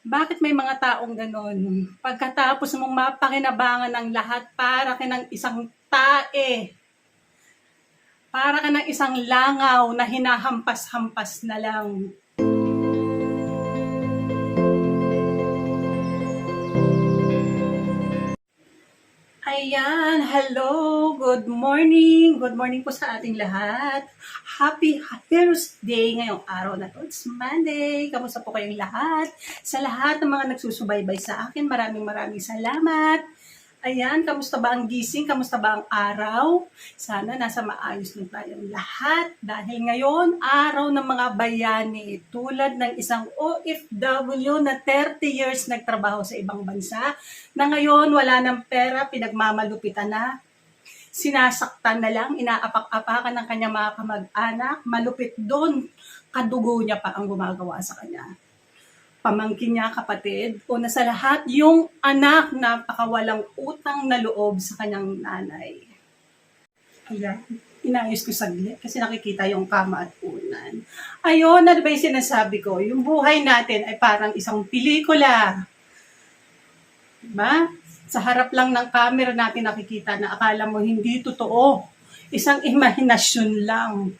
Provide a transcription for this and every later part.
Bakit may mga taong ganon? Pagkatapos mong mapakinabangan ng lahat para ka ng isang tae, para ka ng isang langaw na hinahampas-hampas na lang. Ayan, hello, good morning. Good morning po sa ating lahat. Happy Thursday ngayong araw na to. It's Monday. Kamusta po kayong lahat? Sa lahat ng mga nagsusubaybay sa akin, maraming maraming salamat. Ayan, kamusta ba ang gising? Kamusta ba ang araw? Sana nasa maayos lang tayong lahat dahil ngayon, araw ng mga bayani. Tulad ng isang OFW na 30 years nagtrabaho sa ibang bansa, na ngayon wala ng pera, pinagmamalupitan na, sinasaktan na lang, inaapak-apakan ng kanyang mga kamag-anak, malupit doon, kadugo niya pa ang gumagawa sa kanya pamangkin niya, kapatid, una sa lahat, yung anak na pakawalang utang na loob sa kanyang nanay. Ayan, inayos ko saglit kasi nakikita yung kama at unan. Ayun, ano ba yung sinasabi ko? Yung buhay natin ay parang isang pelikula. Diba? Sa harap lang ng camera natin nakikita na akala mo hindi totoo. Isang imahinasyon lang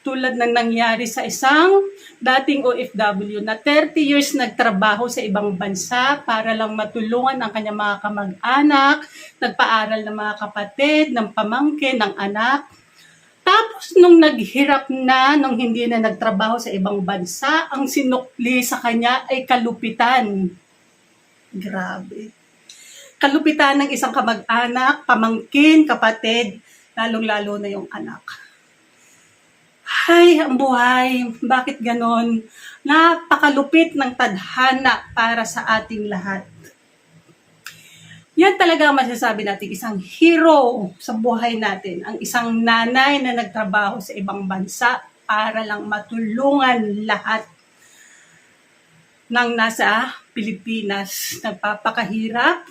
tulad ng nangyari sa isang dating OFW na 30 years nagtrabaho sa ibang bansa para lang matulungan ang kanyang mga kamag-anak, nagpaaral ng mga kapatid, ng pamangkin, ng anak. Tapos nung naghirap na, nung hindi na nagtrabaho sa ibang bansa, ang sinukli sa kanya ay kalupitan. Grabe. Kalupitan ng isang kamag-anak, pamangkin, kapatid, lalong-lalo na yung anak. Hay, ang buhay. Bakit ganon? Napakalupit ng tadhana para sa ating lahat. Yan talaga ang masasabi natin, isang hero sa buhay natin. Ang isang nanay na nagtrabaho sa ibang bansa para lang matulungan lahat ng nasa Pilipinas. Nagpapakahirap,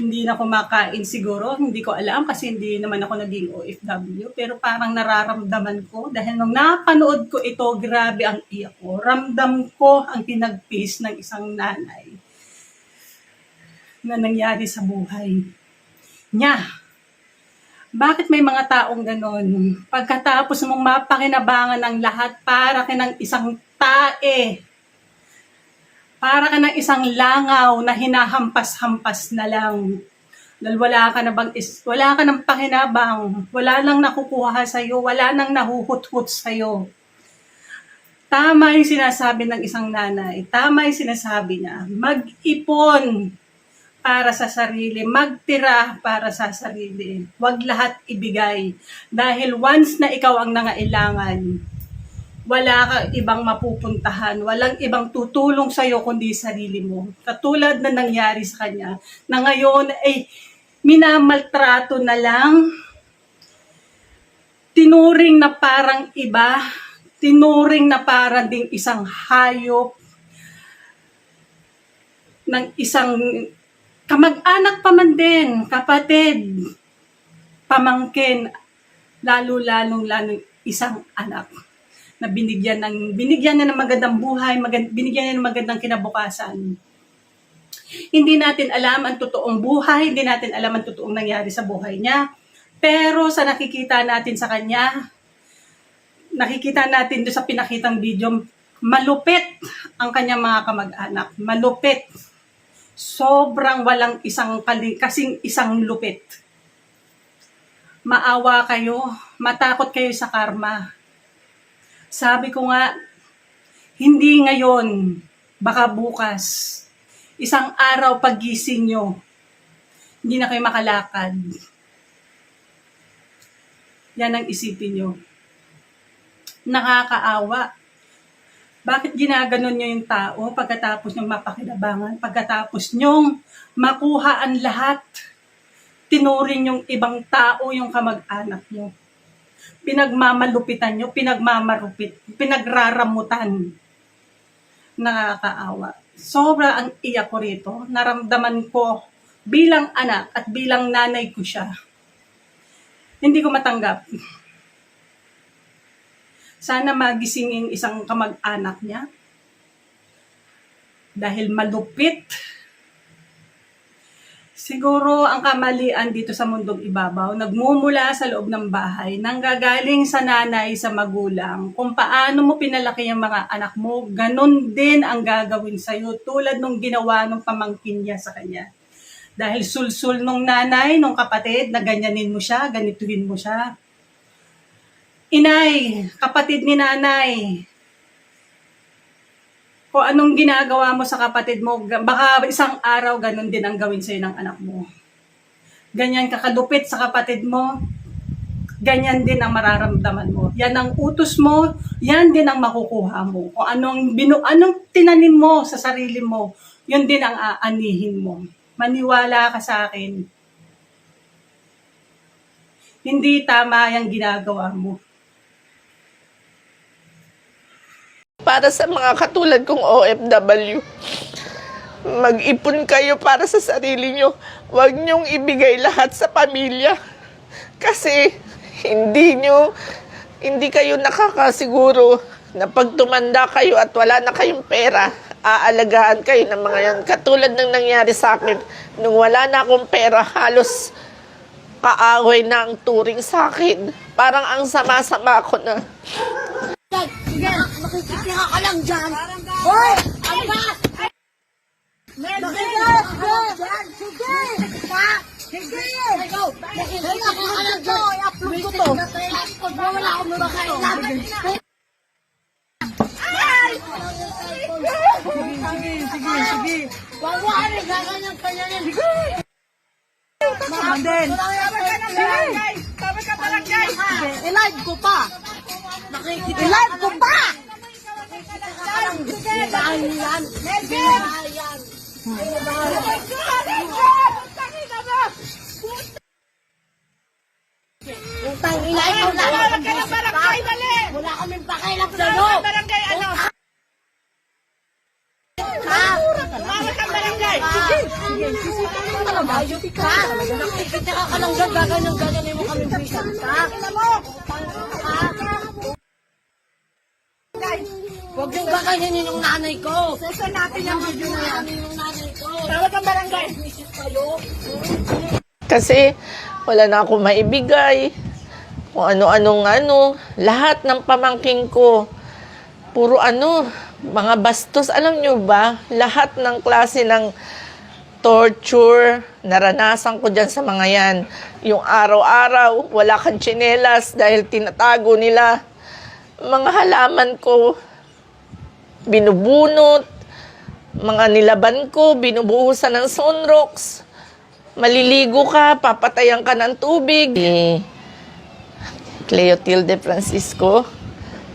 hindi na kumakain siguro, hindi ko alam kasi hindi naman ako naging OFW, pero parang nararamdaman ko dahil nung napanood ko ito, grabe ang iyak ko. Ramdam ko ang pinagpis ng isang nanay na nangyari sa buhay niya. Bakit may mga taong ganon? Pagkatapos mong mapakinabangan ng lahat para ka ng isang tae, para ka ng isang langaw na hinahampas-hampas na lang. Dahil wala ka na bang is, wala ka ng pakinabang, wala nang nakukuha sa iyo, wala nang nahuhut-hut sa iyo. Tama yung sinasabi ng isang nanay, tama yung sinasabi niya, mag-ipon para sa sarili, magtira para sa sarili. Huwag lahat ibigay. Dahil once na ikaw ang nangailangan, wala ka ibang mapupuntahan, walang ibang tutulong sa iyo kundi sarili mo. Katulad na nangyari sa kanya, na ngayon ay minamaltrato na lang, tinuring na parang iba, tinuring na parang ding isang hayop, ng isang kamag-anak pa man din, kapatid, pamangkin, lalo-lalong lalo isang anak na binigyan ng binigyan niya ng magandang buhay, magand, binigyan niya ng magandang kinabukasan. Hindi natin alam ang totoong buhay, hindi natin alam ang totoong nangyari sa buhay niya. Pero sa nakikita natin sa kanya, nakikita natin doon sa pinakitang video, malupit ang kanyang mga kamag-anak. Malupit. Sobrang walang isang kali, kasing isang lupit. Maawa kayo, matakot kayo sa karma sabi ko nga, hindi ngayon, baka bukas, isang araw pagising nyo, hindi na kayo makalakad. Yan ang isipin nyo. Nakakaawa. Bakit ginaganon nyo yung tao pagkatapos nyong mapakinabangan, pagkatapos nyong makuha ang lahat, tinuring yung ibang tao yung kamag-anak nyo pinagmamalupitan nyo, pinagmamarupit, pinagraramutan. Nakakaawa. Sobra ang iyak ko rito. Naramdaman ko bilang anak at bilang nanay ko siya. Hindi ko matanggap. Sana magising yung isang kamag-anak niya. dahil malupit. Siguro ang kamalian dito sa mundong ibabaw, nagmumula sa loob ng bahay, nanggagaling sa nanay, sa magulang. Kung paano mo pinalaki yung mga anak mo, ganun din ang gagawin sa'yo, tulad nung ginawa nung pamangkin niya sa kanya. Dahil sulsul nung nanay, nung kapatid, na ganyanin mo siya, ganituhin mo siya. Inay, kapatid ni nanay, kung anong ginagawa mo sa kapatid mo, baka isang araw ganun din ang gawin sa'yo ng anak mo. Ganyan kakadupit sa kapatid mo, ganyan din ang mararamdaman mo. Yan ang utos mo, yan din ang makukuha mo. Kung anong, binu, anong tinanim mo sa sarili mo, yun din ang aanihin mo. Maniwala ka sa akin. Hindi tama yung ginagawa mo. Para sa mga katulad kong OFW. Mag-ipon kayo para sa sarili nyo. Huwag nyong ibigay lahat sa pamilya. Kasi hindi nyo, hindi kayo nakakasiguro na pag tumanda kayo at wala na kayong pera, aalagaan kayo ng mga yan. Katulad ng nangyari sa akin, nung wala na akong pera, halos kaaway na ang turing sa akin. Parang ang sama-sama ko na. Sige, makikitira ka lang dyan. Hoy! Ano ba? Nakikitira ka lang dyan. Sige! Sige! Ikaw, makikitira ka lang dyan. I-upload ko to. Wala akong makakailan. Ay! Sige, sige, sige. Wag mo kami gaganyan kanyanin. Sige! Mandel. Tama ka barangay. I-live ko pa. I-live ko pa. Dahil yan. Dahil yan. Utang ina ikaw na lang ang barangay dali. Wala kaming pakialam sa iyo. Barangay ano? Ha? Tumawag ka barangay. Sige. Sige. Sisipan mo talaga. Ha? Nakikita ka lang dyan. Gaganyan gaganyan mo kami bisan. Ha? Gaganyanin yung nanay ko. Sesa natin ang video na yan. Yung nanay ko. Tawag ang barangay. Misis kayo. Kasi wala na akong maibigay. Kung ano-anong ano. Lahat ng pamangking ko, puro ano, mga bastos. Alam nyo ba, lahat ng klase ng torture, naranasan ko dyan sa mga yan. Yung araw-araw, wala kang tsinelas dahil tinatago nila. Mga halaman ko, binubunot. Mga nilaban ko, binubuhusan ng sunrocks maliligo ka, papatayan ka ng tubig. Si Cleotilde Francisco,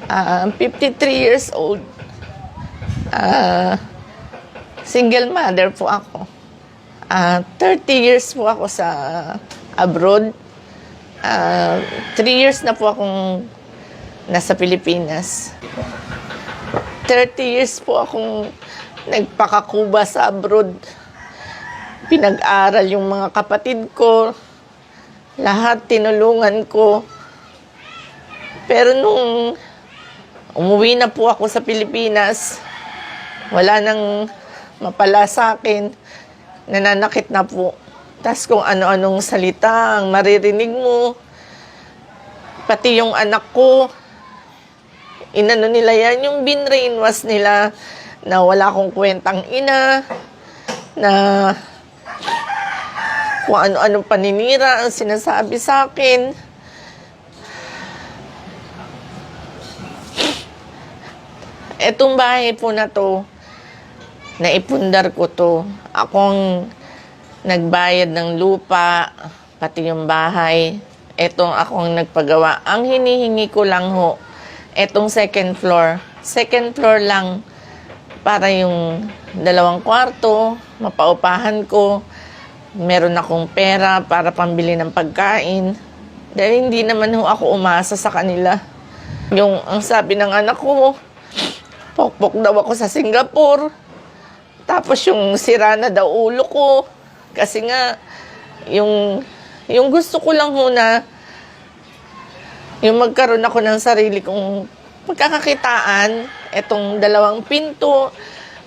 ah, 53 years old. Ah, single mother po ako. Ah, 30 years po ako sa abroad. Ah, 3 years na po akong nasa Pilipinas. 30 years po akong nagpakakuba sa abroad pinag-aral yung mga kapatid ko. Lahat tinulungan ko. Pero nung umuwi na po ako sa Pilipinas, wala nang mapala sa akin. Nananakit na po. Tapos kung ano-anong salita ang maririnig mo. Pati yung anak ko, inano nila yan, yung binrainwash nila na wala akong kwentang ina, na kung ano-ano paninira ang sinasabi sa akin. Etong bahay po na to, naipundar ko to. Akong nagbayad ng lupa, pati yung bahay. Etong akong nagpagawa. Ang hinihingi ko lang ho, etong second floor. Second floor lang para yung dalawang kwarto, mapaupahan ko meron akong pera para pambili ng pagkain. Dahil hindi naman ho ako umasa sa kanila. Yung ang sabi ng anak ko, pokpok daw ako sa Singapore. Tapos yung sira na daw ulo ko. Kasi nga, yung, yung gusto ko lang ho na yung magkaroon ako ng sarili kong pagkakakitaan, etong dalawang pinto,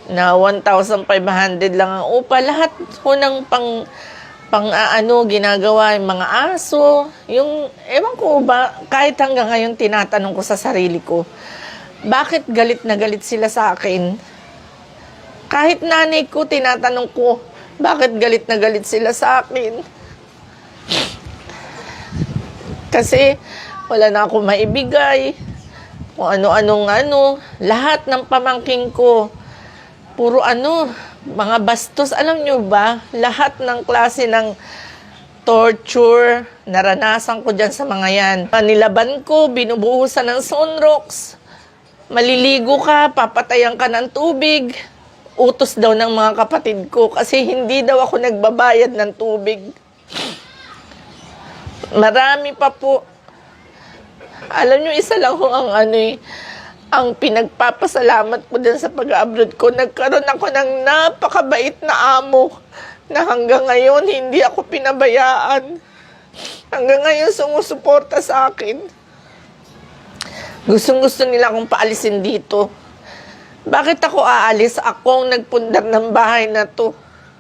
na 1,500 lang ang upa. Lahat ho ng pang, pang ano, ginagawa, yung mga aso, yung, ewan ko ba, kahit hanggang ngayon tinatanong ko sa sarili ko, bakit galit na galit sila sa akin? Kahit nanay ko, tinatanong ko, bakit galit na galit sila sa akin? Kasi wala na ako maibigay. Kung ano-anong ano. Lahat ng pamangking ko, puro ano, mga bastos. Alam nyo ba, lahat ng klase ng torture, naranasan ko dyan sa mga yan. Nilaban ko, binubuhusan ng sunrocks. Maliligo ka, papatayan ka ng tubig. Utos daw ng mga kapatid ko kasi hindi daw ako nagbabayad ng tubig. Marami pa po. Alam nyo, isa lang ho ang ano eh, ang pinagpapasalamat ko din sa pag-abroad ko. Nagkaroon ako ng napakabait na amo na hanggang ngayon hindi ako pinabayaan. Hanggang ngayon sumusuporta sa akin. Gustong gusto nila akong paalisin dito. Bakit ako aalis? Ako ang nagpundar ng bahay na to.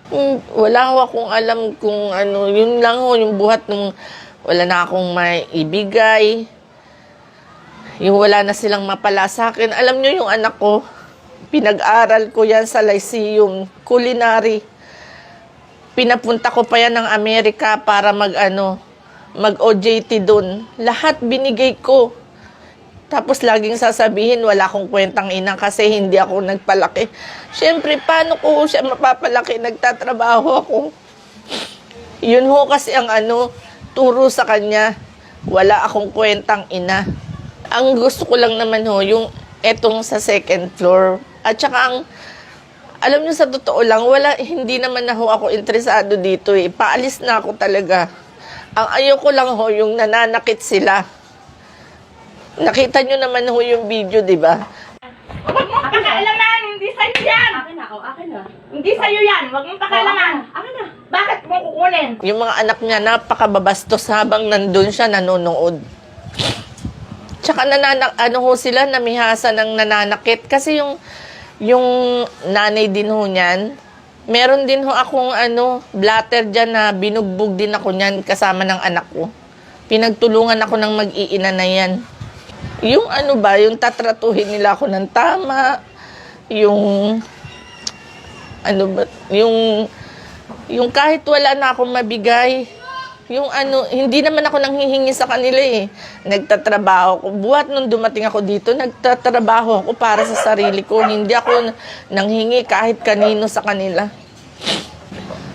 Hmm, wala ho akong alam kung ano, yun lang ho, yung buhat nung wala na akong may ibigay. Yung wala na silang mapala sa akin. Alam nyo yung anak ko, pinag-aral ko yan sa Lyceum, culinary. Pinapunta ko pa yan ng Amerika para mag ano, mag OJT doon. Lahat binigay ko. Tapos laging sasabihin, wala akong kwentang ina kasi hindi ako nagpalaki. Siyempre, paano ko siya mapapalaki? Nagtatrabaho ako. Yun ho kasi ang ano, turo sa kanya, wala akong kwentang ina. Ang gusto ko lang naman ho, yung etong sa second floor. At saka ang, alam niyo sa totoo lang, wala, hindi naman na ho ako interesado dito eh. Paalis na ako talaga. Ang ayoko lang ho, yung nananakit sila. Nakita niyo naman ho yung video, di ba? Huwag mong pakialaman, hindi sa'yo yan. Akin na, oh, akin na. Hindi sa'yo yan, huwag mong pakialaman. Akin na. Bakit mo kukunin? Yung mga anak niya, napakababastos habang nandun siya nanonood. Tsaka nananak, ano ho sila, namihasa ng nananakit. Kasi yung, yung nanay din ho niyan, meron din ho akong ano, blatter dyan na binugbog din ako niyan kasama ng anak ko. Pinagtulungan ako ng mag-iina na yan. Yung ano ba, yung tatratuhin nila ako ng tama, yung ano ba, yung yung kahit wala na akong mabigay, yung ano, hindi naman ako nanghihingi sa kanila eh. Nagtatrabaho ko. Buhat nung dumating ako dito, nagtatrabaho ako para sa sarili ko. Hindi ako nanghingi kahit kanino sa kanila.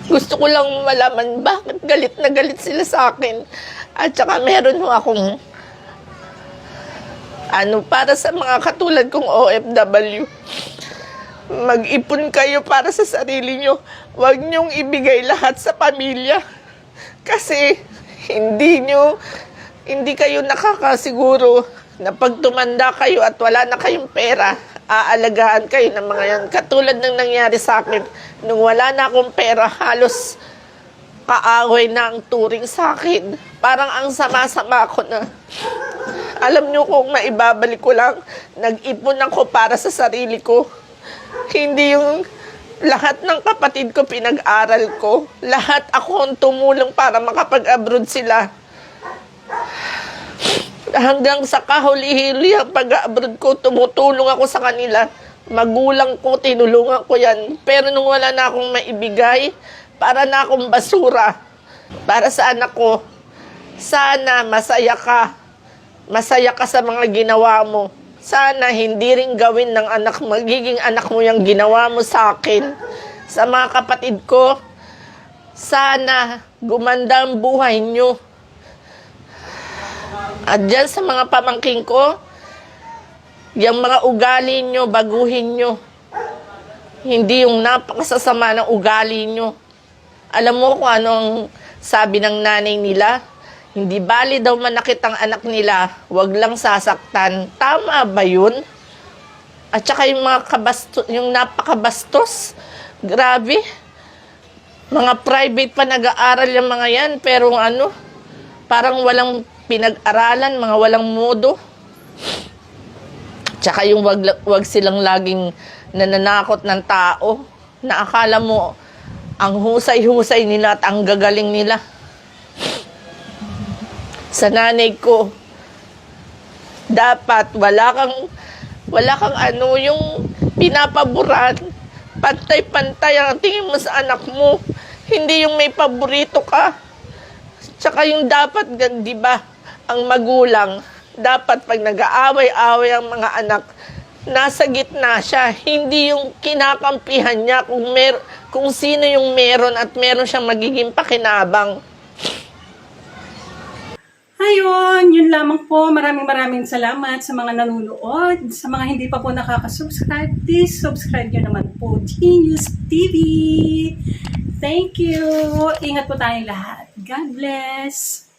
Gusto ko lang malaman bakit galit na galit sila sa akin. At saka meron ho akong ano, para sa mga katulad kong OFW mag-ipon kayo para sa sarili nyo. Huwag nyong ibigay lahat sa pamilya. Kasi hindi nyo, hindi kayo nakakasiguro na pag tumanda kayo at wala na kayong pera, aalagaan kayo ng mga yan. Katulad ng nangyari sa akin, nung wala na akong pera, halos kaaway na ang turing sa akin. Parang ang sama-sama ko na. Alam nyo kung maibabalik ko lang, nag-ipon ako para sa sarili ko. Hindi yung lahat ng kapatid ko pinag-aral ko. Lahat ako ang tumulong para makapag-abroad sila. Hanggang sa kahuli-huli ang pag-abroad ko, tumutulong ako sa kanila. Magulang ko, tinulungan ko yan. Pero nung wala na akong maibigay, para na akong basura. Para sa anak ko, sana masaya ka. Masaya ka sa mga ginawa mo. Sana hindi rin gawin ng anak, magiging anak mo yung ginawa mo sa akin. Sa mga kapatid ko, sana gumanda ang buhay nyo. At dyan sa mga pamangking ko, yung mga ugali nyo, baguhin nyo. Hindi yung napakasasama ng ugali nyo. Alam mo kung ano ang sabi ng nanay nila? Hindi bali daw manakit ang anak nila, wag lang sasaktan. Tama ba yun? At saka yung mga kabastos, yung napakabastos, grabe. Mga private pa nag-aaral yung mga yan, pero ano, parang walang pinag-aralan, mga walang modo. Tsaka yung wag, wag silang laging nananakot ng tao na akala mo ang husay-husay nila at ang gagaling nila. Sa nanay ko, dapat wala kang wala kang ano yung pinapaboran. Pantay-pantay ang tingin mo sa anak mo. Hindi yung may paborito ka. Tsaka yung dapat, di ba, ang magulang, dapat pag nag-aaway-away ang mga anak, nasa gitna siya. Hindi yung kinakampihan niya kung, mer kung sino yung meron at meron siyang magiging pakinabang. Ayun, yun lamang po. Maraming maraming salamat sa mga nanonood. Sa mga hindi pa po nakaka-subscribe, please subscribe nyo naman po Genius TV. Thank you. Ingat po tayong lahat. God bless.